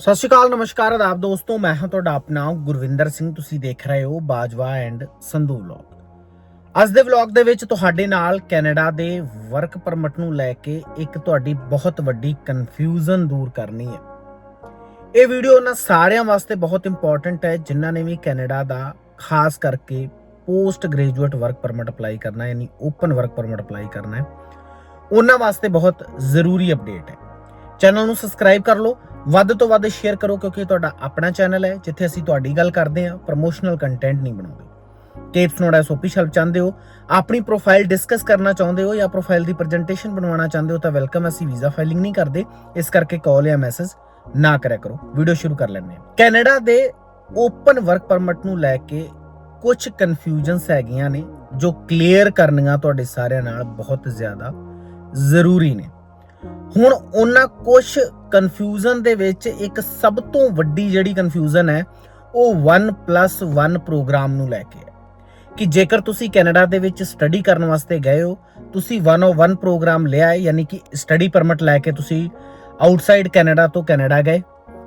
ਸਤਿ ਸ਼੍ਰੀ ਅਕਾਲ, ਨਮਸਕਾਰ, ਆਦਾਬ ਦੋਸਤੋ, ਮੈਂ ਹਾਂ ਤੁਹਾਡਾ ਆਪਣਾ ਗੁਰਵਿੰਦਰ ਸਿੰਘ। ਤੁਸੀਂ ਦੇਖ ਰਹੇ ਹੋ ਬਾਜਵਾ ਐਂਡ ਸੰਧੂ ਵਲੌਗ। ਅੱਜ ਦੇ ਵਲੌਗ ਦੇ ਵਿੱਚ ਤੁਹਾਡੇ ਨਾਲ ਕੈਨੇਡਾ ਦੇ ਵਰਕ ਪਰਮਿਟ ਨੂੰ ਲੈ ਕੇ ਇੱਕ ਤੁਹਾਡੀ ਬਹੁਤ ਵੱਡੀ ਕਨਫਿਊਜ਼ਨ ਦੂਰ ਕਰਨੀ ਹੈ। ਇਹ ਵੀਡੀਓ ਉਹਨਾਂ ਸਾਰਿਆਂ ਵਾਸਤੇ ਬਹੁਤ ਇੰਪੋਰਟੈਂਟ ਹੈ, ਜਿਨ੍ਹਾਂ ਨੇ ਵੀ ਕੈਨੇਡਾ ਦਾ ਖਾਸ ਕਰਕੇ post graduate work permit apply ਕਰਨਾ ਹੈ, ਯਾਨੀ ਓਪਨ ਵਰਕ ਪਰਮਿਟ ਅਪਲਾਈ ਕਰਨਾ ਹੈ। ਉਹਨਾਂ ਵਾਸਤੇ ਬਹੁਤ ਜ਼ਰੂਰੀ ਅਪਡੇਟ ਹੈ। ਚੈਨਲ ਨੂੰ ਸਬਸਕ੍ਰਾਈਬ ਕਰ ਲਓ ਵੱਧ ਤੋਂ ਵੱਧ ਸ਼ੇਅਰ ਕਰੋ ਕਿਉਂਕਿ ਇਹ ਤੁਹਾਡਾ ਆਪਣਾ ਚੈਨਲ ਹੈ, ਜਿੱਥੇ ਅਸੀਂ ਤੁਹਾਡੀ ਗੱਲ ਕਰਦੇ ਹਾਂ ਪ੍ਰੋਮੋਸ਼ਨਲ ਕੰਟੈਂਟ ਨਹੀਂ ਬਣਾਉਂਦੇ। ਟੇਪਸ ਨੋਟ ਐਸ ਓਫੀਸ਼ੀਅਲ ਚਾਹੁੰਦੇ ਹੋ, ਆਪਣੀ ਪ੍ਰੋਫਾਈਲ ਡਿਸਕਸ ਕਰਨਾ ਚਾਹੁੰਦੇ ਹੋ ਜਾਂ ਪ੍ਰੋਫਾਈਲ ਦੀ ਪ੍ਰੈਜੈਂਟੇਸ਼ਨ ਬਣਵਾਉਣਾ ਚਾਹੁੰਦੇ ਹੋ ਤਾਂ ਵੈਲਕਮ ਅਸੀਂ ਵੀਜ਼ਾ ਫਾਈਲਿੰਗ ਨਹੀਂ ਕਰਦੇ। ਇਸ ਕਰਕੇ ਕਾਲ ਜਾਂ ਮੈਸੇਜ ਨਾ ਕਰਿਆ ਕਰੋ। ਵੀਡੀਓ ਸ਼ੁਰੂ ਕਰ ਲੈਂਦੇ ਹਾਂ। ਕੈਨੇਡਾ ਦੇ ਓਪਨ ਵਰਕ ਪਰਮਿਟ ਨੂੰ ਲੈ ਕੇ ਕੁਝ ਕਨਫਿਊਜ਼ਨਸ ਹੈਗੀਆਂ ਨੇ, ਜੋ ਕਲੀਅਰ ਕਰਨੀਆਂ ਤੁਹਾਡੇ ਸਾਰਿਆਂ ਨਾਲ ਬਹੁਤ ਜ਼ਿਆਦਾ ਜ਼ਰੂਰੀ ਨੇ। ਹੁਣ ਉਹਨਾਂ ਕੁਝ ਕਨਫਿਊਜ਼ਨ ਦੇ ਵਿੱਚ ਇੱਕ ਸਭ ਤੋਂ ਵੱਡੀ ਜਿਹੜੀ ਕਨਫਿਊਜ਼ਨ ਹੈ, ਉਹ 1+1 ਪ੍ਰੋਗਰਾਮ ਨੂੰ ਲੈ ਕੇ ਹੈ। ਕਿ ਜੇਕਰ ਤੁਸੀਂ ਕੈਨੇਡਾ ਦੇ ਵਿੱਚ ਸਟੱਡੀ ਕਰਨ ਵਾਸਤੇ ਗਏ ਹੋ, ਤੁਸੀਂ 101 ਪ੍ਰੋਗਰਾਮ ਲਿਆ ਹੈ, ਯਾਨੀ ਕਿ ਸਟੱਡੀ ਪਰਮਿਟ ਲੈ ਕੇ ਤੁਸੀਂ ਆਊਟਸਾਈਡ ਕੈਨੇਡਾ ਤੋਂ ਕੈਨੇਡਾ ਗਏ।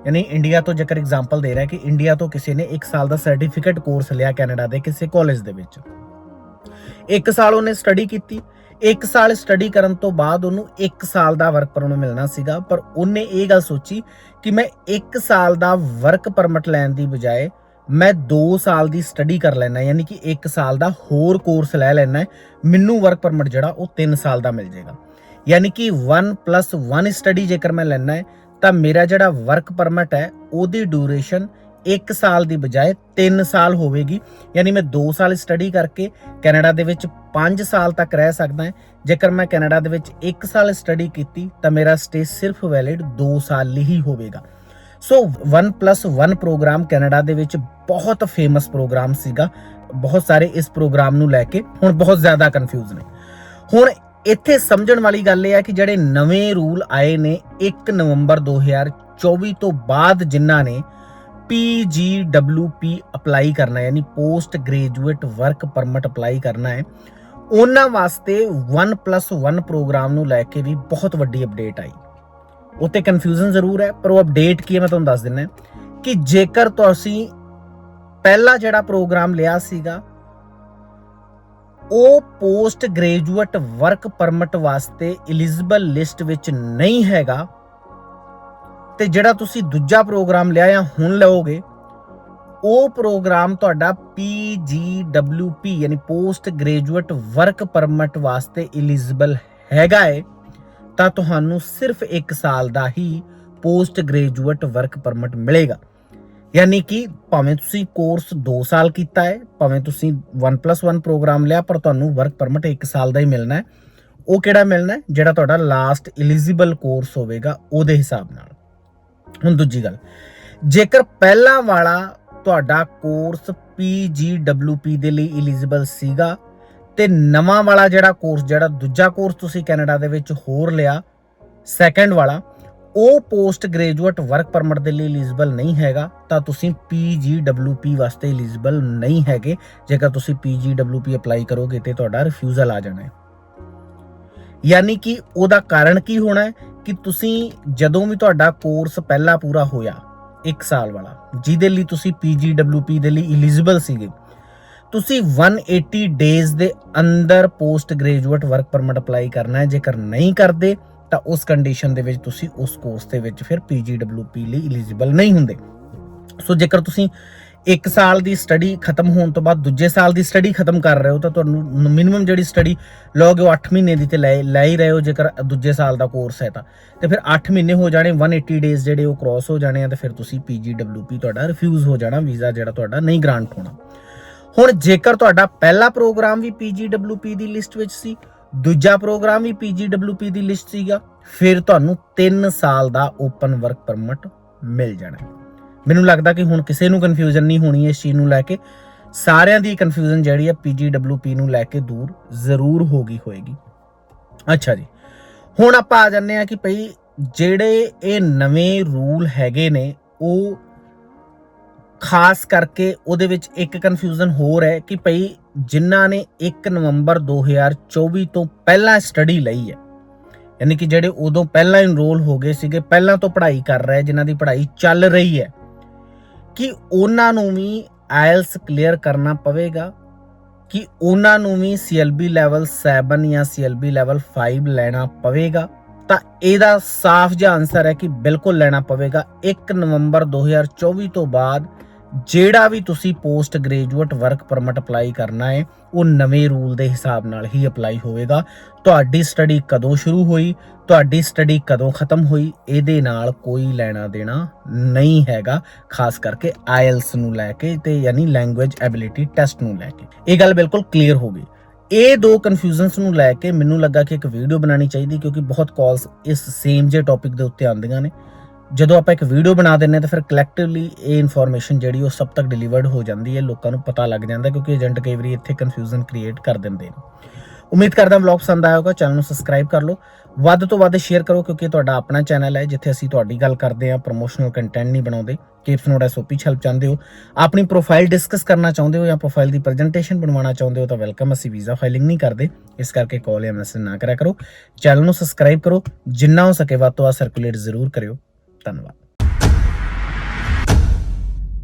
ਯਾਨੀ ਇੰਡੀਆ ਤੋਂ ਜੇਕਰ ਐਗਜ਼ਾਮਪਲ ਦੇ ਰਿਹਾ ਕਿ ਇੰਡੀਆ ਤੋਂ ਕਿਸੇ ਨੇ 1 ਸਾਲ ਦਾ ਸਰਟੀਫਿਕੇਟ ਕੋਰਸ ਲਿਆ ਕੈਨੇਡਾ ਦੇ ਕਿਸੇ ਕਾਲਜ ਦੇ ਵਿੱਚ। 1 ਸਾਲ ਉਹਨੇ ਸਟੱਡੀ ਕੀਤੀ 1 ਸਾਲ ਸਟੱਡੀ ਕਰਨ ਤੋਂ ਬਾਅਦ ਉਹਨੂੰ 1 ਸਾਲ ਦਾ ਵਰਕ ਪਰਮਿਟ ਮਿਲਣਾ ਸੀਗਾ, ਪਰ ਉਹਨੇ ਇਹ ਗੱਲ ਸੋਚੀ ਕਿ ਮੈਂ 1 ਸਾਲ ਦਾ ਵਰਕ ਪਰਮਿਟ ਲੈਣ ਦੀ ਬਜਾਏ ਮੈਂ 2 ਸਾਲ ਦੀ ਸਟੱਡੀ ਕਰ ਲੈਣਾ ਯਾਨੀ ਕਿ 1 ਸਾਲ ਦਾ ਹੋਰ ਕੋਰਸ ਲੈ ਲੈਣਾ ਮੈਨੂੰ ਵਰਕ ਪਰਮਿਟ ਜਿਹੜਾ ਉਹ 3 ਸਾਲ ਦਾ ਮਿਲ ਜਾਏਗਾ। ਯਾਨੀ ਕਿ 1+1 ਸਟੱਡੀ ਜੇਕਰ ਮੈਂ ਲੈਣਾ ਹੈ ਤਾਂ ਮੇਰਾ ਜਿਹੜਾ ਵਰਕ ਪਰਮਿਟ ਹੈ, ਉਹਦੀ ਡਿਊਰੇਸ਼ਨ 1 ਸਾਲ ਦੀ ਬਜਾਏ 3 ਸਾਲ ਹੋਵੇਗੀ। ਯਾਨੀ ਮੈਂ 2 ਸਾਲ ਸਟੱਡੀ ਕਰਕੇ ਕੈਨੇਡਾ ਦੇ ਵਿੱਚ 5 ਸਾਲ ਤੱਕ ਰਹਿ ਸਕਦਾ ਹਾਂ। ਜੇਕਰ ਮੈਂ ਕੈਨੇਡਾ ਦੇ ਵਿੱਚ 1 ਸਾਲ ਸਟੱਡੀ ਕੀਤੀ, ਤਾਂ ਮੇਰਾ ਸਟੇ ਸਿਰਫ ਵੈਲਿਡ 2 ਸਾਲ ਲਈ ਹੀ ਹੋਵੇਗਾ। ਸੋ 1+1 ਪ੍ਰੋਗਰਾਮ ਕੈਨੇਡਾ ਦੇ ਵਿੱਚ ਬਹੁਤ ਫੇਮਸ ਪ੍ਰੋਗਰਾਮ ਸੀਗਾ। ਬਹੁਤ ਸਾਰੇ ਇਸ ਪ੍ਰੋਗਰਾਮ ਨੂੰ ਲੈ ਕੇ ਹੁਣ ਬਹੁਤ ਜ਼ਿਆਦਾ ਕਨਫਿਊਜ਼ ਨੇ। ਹੁਣ ਇੱਥੇ ਸਮਝਣ ਵਾਲੀ ਗੱਲ ਇਹ ਹੈ ਕਿ ਜਿਹੜੇ ਨਵੇਂ ਰੂਲ ਆਏ ਨੇ 1 ਨਵੰਬਰ 2024 ਤੋਂ ਬਾਅਦ ਜਿਨ੍ਹਾਂ ਨੇ PGWP ਅਪਲਾਈ ਕਰਨਾ ਹੈ, ਯਾਨੀ post graduate work permit apply ਕਰਨਾ ਹੈ। ਉਹਨਾਂ ਵਾਸਤੇ 1+1 ਪ੍ਰੋਗਰਾਮ ਨੂੰ ਲੈ ਕੇ ਵੀ ਬਹੁਤ ਵੱਡੀ ਅਪਡੇਟ ਆਈ। ਉੱਤੇ ਕਨਫਿਊਜ਼ਨ ਜ਼ਰੂਰ ਹੈ, ਪਰ ਉਹ ਅਪਡੇਟ ਕੀ ਹੈ ਮੈਂ ਤੁਹਾਨੂੰ ਦੱਸ ਦਿੰਦਾ ਕਿ ਜੇਕਰ ਤੁਸੀਂ ਪਹਿਲਾ ਜਿਹੜਾ ਪ੍ਰੋਗਰਾਮ ਲਿਆ ਸੀਗਾ, ਉਹ ਪੋਸਟ ਗ੍ਰੈਜੂਏਟ ਵਰਕ ਪਰਮਿਟ ਵਾਸਤੇ ਐਲੀਜੀਬਲ ਲਿਸਟ ਵਿੱਚ ਨਹੀਂ ਹੈਗਾ ਤੇ ਜਿਹੜਾ ਤੁਸੀਂ ਦੂਜਾ ਪ੍ਰੋਗਰਾਮ ਲਿਆ ਜਾਂ ਹੁਣ ਲਓਗੇ ਉਹ ਪ੍ਰੋਗਰਾਮ ਤੁਹਾਡਾ PGWP ਯਾਨੀ ਪੋਸਟ ਗ੍ਰੈਜੂਏਟ ਵਰਕ ਪਰਮਿਟ ਵਾਸਤੇ ਐਲੀਜੀਬਲ ਹੈਗਾ ਹੈ ਤਾਂ ਤੁਹਾਨੂੰ ਸਿਰਫ 1 ਸਾਲ ਦਾ ਹੀ ਪੋਸਟ ਗ੍ਰੈਜੂਏਟ ਵਰਕ ਪਰਮਿਟ ਮਿਲੇਗਾ। ਯਾਨੀ ਕਿ ਭਾਵੇਂ ਤੁਸੀਂ ਕੋਰਸ 2 ਸਾਲ ਕੀਤਾ ਹੈ ਭਾਵੇਂ ਤੁਸੀਂ 1+1 ਪ੍ਰੋਗਰਾਮ ਲਿਆ, ਪਰ ਤੁਹਾਨੂੰ ਵਰਕ ਪਰਮਿਟ 1 ਸਾਲ ਦਾ ਹੀ ਮਿਲਣਾ ਹੈ ਉਹ ਕਿਹੜਾ ਮਿਲਣਾ ਹੈ ਜਿਹੜਾ ਤੁਹਾਡਾ ਲਾਸਟ ਐਲੀਜੀਬਲ ਕੋਰਸ ਹੋਵੇਗਾ ਉਹਦੇ ਹਿਸਾਬ ਨਾਲ। ਹੁਣ ਦੂਜੀ ਗੱਲ, ਜੇਕਰ ਪਹਿਲਾ ਵਾਲਾ ਤੁਹਾਡਾ ਕੋਰਸ PGWP ਦੇ ਲਈ ਐਲੀਜੀਬਲ ਸੀਗਾ, ਤੇ ਨਵਾਂ ਵਾਲਾ ਜਿਹੜਾ ਕੋਰਸ ਜਿਹੜਾ ਦੂਜਾ ਕੋਰਸ ਤੁਸੀਂ ਕੈਨੇਡਾ ਦੇ ਵਿੱਚ ਹੋਰ ਲਿਆ ਸੈਕੰਡ ਵਾਲਾ, ਉਹ ਪੋਸਟ ਗ੍ਰੈਜੂਏਟ ਵਰਕ ਪਰਮਿਟ ਦੇ ਲਈ ਐਲੀਜੀਬਲ ਨਹੀਂ ਹੈਗਾ, ਤਾਂ ਤੁਸੀਂ PGWP ਵਾਸਤੇ ਐਲੀਜੀਬਲ ਨਹੀਂ ਹੈਗੇ, ਜੇਕਰ ਤੁਸੀਂ PGWP ਅਪਲਾਈ ਕਰੋਗੇ ਤੇ ਤੁਹਾਡਾ ਰਿਫਿਊਜ਼ਲ ਆ ਜਾਣਾ ਹੈ। ਯਾਨੀ ਕਿ ਉਹਦਾ ਕਾਰਨ ਕੀ ਹੋਣਾ ਹੈ? ਕਿ ਤੁਸੀਂ ਜਦੋਂ ਵੀ ਤੁਹਾਡਾ ਕੋਰਸ ਪਹਿਲਾ ਪੂਰਾ ਹੋਇਆ 1 ਸਾਲ ਵਾਲਾ, ਜਿਹਦੇ ਲਈ ਤੁਸੀਂ PGWP ਦੇ ਲਈ ਐਲੀਜੀਬਲ ਸੀਗੇ, ਤੁਸੀਂ 180 ਡੇਜ਼ ਦੇ ਅੰਦਰ post graduate work permit apply ਕਰਨਾ ਹੈ। ਜੇਕਰ ਨਹੀਂ ਕਰਦੇ, ਤਾਂ ਉਸ ਕੰਡੀਸ਼ਨ ਦੇ ਵਿੱਚ ਤੁਸੀਂ ਉਸ ਕੋਰਸ ਦੇ ਵਿੱਚ ਫਿਰ PGWP ਲਈ ਐਲੀਜੀਬਲ ਨਹੀਂ ਹੁੰਦੇ। ਸੋ ਜੇਕਰ ਤੁਸੀਂ ਇੱਕ ਸਾਲ ਦੀ ਸਟੱਡੀ ਖਤਮ ਹੋਣ ਤੋਂ ਬਾਅਦ ਦੂਜੇ ਸਾਲ ਦੀ ਸਟੱਡੀ ਖਤਮ ਕਰ ਰਹੇ ਹੋ ਤਾਂ ਤੁਹਾਨੂੰ ਮਿਨੀਮਮ ਜਿਹੜੀ ਸਟੱਡੀ ਲਓਗੇ ਉਹ 8 ਮਹੀਨੇ ਦੀ ਤੇ ਲੈ ਲੈ ਹੀ ਰਹੇ ਹੋ ਜੇਕਰ ਦੂਜੇ ਸਾਲ ਦਾ ਕੋਰਸ ਹੈ ਤਾਂ। ਤੇ ਫਿਰ 8 ਮਹੀਨੇ ਹੋ ਜਾਣੇ 180 ਡੇਜ਼ ਜਿਹੜੇ ਉਹ ਕ੍ਰਾਸ ਹੋ ਜਾਣੇ ਆ ਤੇ ਫਿਰ ਤੁਸੀਂ PGWP ਤੁਹਾਡਾ ਰਿਫਿਊਜ਼ ਹੋ ਜਾਣਾ ਵੀਜ਼ਾ ਜਿਹੜਾ ਤੁਹਾਡਾ ਨਹੀਂ ਗ੍ਰਾਂਟ ਹੋਣਾ। ਹੁਣ ਜੇਕਰ ਤੁਹਾਡਾ ਪਹਿਲਾ ਪ੍ਰੋਗਰਾਮ ਵੀ PGWP ਦੀ ਲਿਸਟ ਵਿੱਚ ਸੀ, ਦੂਜਾ ਪ੍ਰੋਗਰਾਮ ਵੀ PGWP ਦੀ ਲਿਸਟ ਸੀਗਾ, ਫਿਰ ਤੁਹਾਨੂੰ 3 ਸਾਲ ਦਾ ਓਪਨ ਵਰਕ ਪਰਮਿਟ ਮਿਲ ਜਾਣਾ। ਮੈਨੂੰ ਲੱਗਦਾ ਕਿ ਹੁਣ ਕਿਸੇ ਨੂੰ ਕਨਫਿਊਜ਼ਨ ਨਹੀਂ ਹੋਣੀ ਇਸ ਚੀਜ਼ ਨੂੰ ਲੈ ਕੇ। ਸਾਰਿਆਂ ਦੀ ਕਨਫਿਊਜ਼ਨ ਜਿਹੜੀ ਹੈ PGWP ਨੂੰ ਲੈ ਕੇ ਦੂਰ ਜ਼ਰੂਰ ਹੋ ਗਈ ਹੋਏਗੀ। ਅੱਛਾ ਜੀ। ਹੁਣ ਆਪਾਂ ਆ ਜੰਨੇ ਆ ਕਿ ਭਈ ਜਿਹੜੇ ਇਹ ਨਵੇਂ ਰੂਲ ਹੈਗੇ ਨੇ, ਉਹ ਖਾਸ ਕਰਕੇ ਉਹਦੇ ਵਿੱਚ ਇੱਕ ਕਨਫਿਊਜ਼ਨ ਹੋਰ ਹੈ ਕਿ ਭਈ ਜਿਨ੍ਹਾਂ ਨੇ 1 ਨਵੰਬਰ 2024 ਤੋਂ ਪਹਿਲਾਂ ਸਟੱਡੀ ਲਈ ਹੈ। ਯਾਨੀ ਕਿ ਜਿਹੜੇ ਉਦੋਂ ਪਹਿਲਾਂ ਇਨਰੋਲ ਹੋ ਗਏ ਸੀਗੇ, ਪਹਿਲਾਂ ਤੋਂ ਪੜ੍ਹਾਈ ਕਰ ਰਹੇ, ਜਿਨ੍ਹਾਂ ਦੀ ਪੜ੍ਹਾਈ ਚੱਲ ਰਹੀ ਹੈ। ਕਿ ਉਹਨਾਂ ਨੂੰ ਵੀ ਆਇਲਸ ਕਲੀਅਰ ਕਰਨਾ ਪਵੇਗਾ, ਕਿ ਉਹਨਾਂ ਨੂੰ ਵੀ CLB ਲੈਵਲ 7 ਜਾਂ CLB ਲੈਵਲ 5 ਲੈਣਾ ਪਵੇਗਾ। ਤਾਂ ਇਹਦਾ ਸਾਫ਼ ਜਿਹਾ ਆਨਸਰ ਹੈ ਕਿ ਬਿਲਕੁਲ ਲੈਣਾ ਪਵੇਗਾ। 1 ਨਵੰਬਰ 2024 ਤੋਂ ਬਾਅਦ ਜਿਹੜਾ ਵੀ ਤੁਸੀਂ post graduate work permit apply ਕਰਨਾ ਹੈ, ਉਹ ਨਵੇਂ ਰੂਲ ਦੇ ਹਿਸਾਬ ਨਾਲ ਹੀ ਅਪਲਾਈ ਹੋਵੇਗਾ। ਤੁਹਾਡੀ ਸਟੱਡੀ ਕਦੋਂ ਸ਼ੁਰੂ ਹੋਈ, ਤੁਹਾਡੀ ਸਟੱਡੀ ਕਦੋਂ ਖਤਮ ਹੋਈ, ਇਹਦੇ ਨਾਲ ਕੋਈ ਲੈਣਾ ਦੇਣਾ ਨਹੀਂ ਹੈਗਾ, ਖਾਸ ਕਰਕੇ ਆਇਲਸ ਨੂੰ ਲੈ ਕੇ ਤੇ ਯਾਨੀ ਲੈਂਗੁਏਜ ਐਬਿਲਿਟੀ ਟੈਸਟ ਨੂੰ ਲੈ ਕੇ। ਇਹ ਗੱਲ ਬਿਲਕੁਲ ਕਲੀਅਰ ਹੋ ਗਈ। ਇਹ ਦੋ ਕਨਫਿਊਜ਼ਨਸ ਨੂੰ ਲੈ ਕੇ ਮੈਨੂੰ ਲੱਗਾ ਕਿ ਇੱਕ ਵੀਡੀਓ ਬਣਾਉਣੀ ਚਾਹੀਦੀ, ਕਿਉਂਕਿ ਬਹੁਤ ਕਾਲਸ ਇਸ ਸੇਮ ਜੇ ਟੌਪਿਕ ਦੇ ਉੱਤੇ ਆਉਂਦੀਆਂ ਨੇ। ਜਦੋਂ ਆਪਾਂ ਇੱਕ ਵੀਡੀਓ ਬਣਾ ਦਿੰਨੇ ਤਾਂ ਫਿਰ ਕਲੈਕਟਿਵਲੀ ਇਹ ਇਨਫੋਰਮੇਸ਼ਨ ਜਿਹੜੀ ਉਹ ਸਭ ਤੱਕ ਡਿਲੀਵਰਡ ਹੋ ਜਾਂਦੀ ਹੈ, ਲੋਕਾਂ ਨੂੰ ਪਤਾ ਲੱਗ ਜਾਂਦਾ ਕਿਉਂਕਿ ਏਜੰਟ ਕਈ ਵਾਰੀ ਇੱਥੇ ਕਨਫਿਊਜ਼ਨ ਕ੍ਰੀਏਟ ਕਰ ਦਿੰਦੇ ਨੇ। ਉਮੀਦ ਕਰਦਾ ਵਲੌਗ ਪਸੰਦ ਆਇਆ ਹੋਗਾ ਚੈਨਲ ਨੂੰ ਸਬਸਕ੍ਰਾਈਬ ਕਰ ਲਓ। ਵੱਧ ਤੋਂ ਵੱਧ ਸ਼ੇਅਰ ਕਰੋ ਕਿਉਂਕਿ ਇਹ ਤੁਹਾਡਾ ਆਪਣਾ ਚੈਨਲ ਹੈ, ਜਿੱਥੇ ਅਸੀਂ ਤੁਹਾਡੀ ਗੱਲ ਕਰਦੇ ਹਾਂ ਪ੍ਰੋਮੋਸ਼ਨਲ ਕੰਟੈਂਟ ਨਹੀਂ ਬਣਾਉਂਦੇ। ਕਿਪਸ ਨੋਟ ਐਸਓਪੀ ਹੈਲਪ ਚਾਹੁੰਦੇ ਹੋ, ਆਪਣੀ ਪ੍ਰੋਫਾਈਲ ਡਿਸਕਸ ਕਰਨਾ ਚਾਹੁੰਦੇ ਹੋ ਜਾਂ ਪ੍ਰੋਫਾਈਲ ਦੀ ਪ੍ਰੈਜੈਂਟੇਸ਼ਨ ਬਣਵਾਉਣਾ ਚਾਹੁੰਦੇ ਹੋ ਤਾਂ ਵੈਲਕਮ ਅਸੀਂ ਵੀਜ਼ਾ ਫਾਈਲਿੰਗ ਨਹੀਂ ਕਰਦੇ। ਇਸ ਕਰਕੇ ਕਾਲ ਜਾਂ ਮੈਸੇਜ ਨਾ ਕਰਿਆ ਕਰੋ। ਚੈਨਲ ਨੂੰ ਸਬਸਕ੍ਰਾਈਬ ਕਰੋ, ਜਿੰਨਾ ਹੋ ਸਕੇ ਵੱਧ ਤੋਂ ਵੱਧ ਸਰਕੂਲੇਟ ਜ਼ਰੂਰ ਕਰਿਓ। ったのは。